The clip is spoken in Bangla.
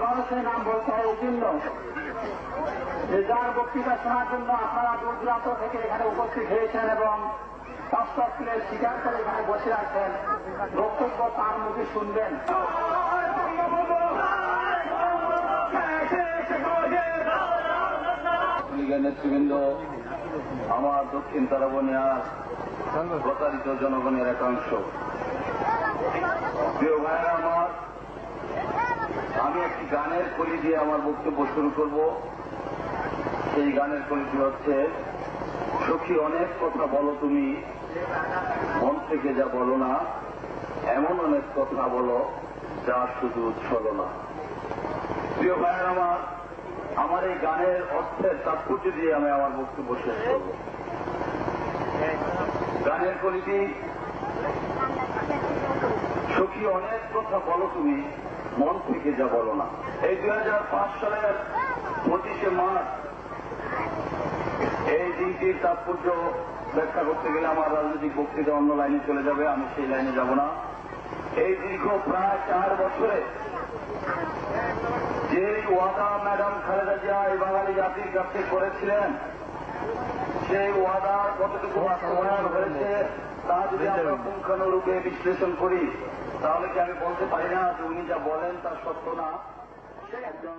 আবারও সেই নাম বলতে হয় এই জন্য। যে যার বক্তৃতা শোনার জন্য আপনারা দূর দূরান্ত থেকে এখানে উপস্থিত হয়েছেন এবং তফসিলের স্বীকার করে এখানে বসে আছেন বক্তব্য তার মুখে শুনবেন। নেতৃবৃন্দ, আমার দক্ষিণ তারাবনিয়ার প্রতারিত জনগণের একাংশ প্রিয় ভাইরা আমার আমি একটি গানের কলি দিয়ে আমার বক্তব্য শুরু করব। সেই গানের কলিটি হচ্ছে, সখী, অনেক কথা বলো তুমি, মন থেকে যা বলো না, এমন অনেক কথা বলো যা শুধু ছলো না। প্রিয় ভাইয়ের আমার আমার এই গানের অর্থের তাৎপর্য দিয়ে আমি আমার বক্তব্য শেষ করব। গানের কলিটি অনেক কথা বলো তুমি, মন থেকে যা বলো না। এই দুই সালের পঁচিশে মার্চ, এই দিনটির তাৎপর্য ব্যাখ্যা করতে গেলে আমার রাজনৈতিক বক্তৃতা অন্য লাইনে চলে যাবে, আমি সেই লাইনে যাব না। এই দীর্ঘ প্রায় চার বছরে যে ওয়াদা ম্যাডাম খালেদা জিয়া এই বাঙালি জাতির কাছে করেছিলেন। সেই ওয়াদা কতটুকু বাস্তবায়ন হয়েছে তা যদি আমরা পুঙ্খানুরূপে বিশ্লেষণ করি তাহলে কি আমি বলতে পারি না যে উনি যা বলেন তা সত্য না? একজন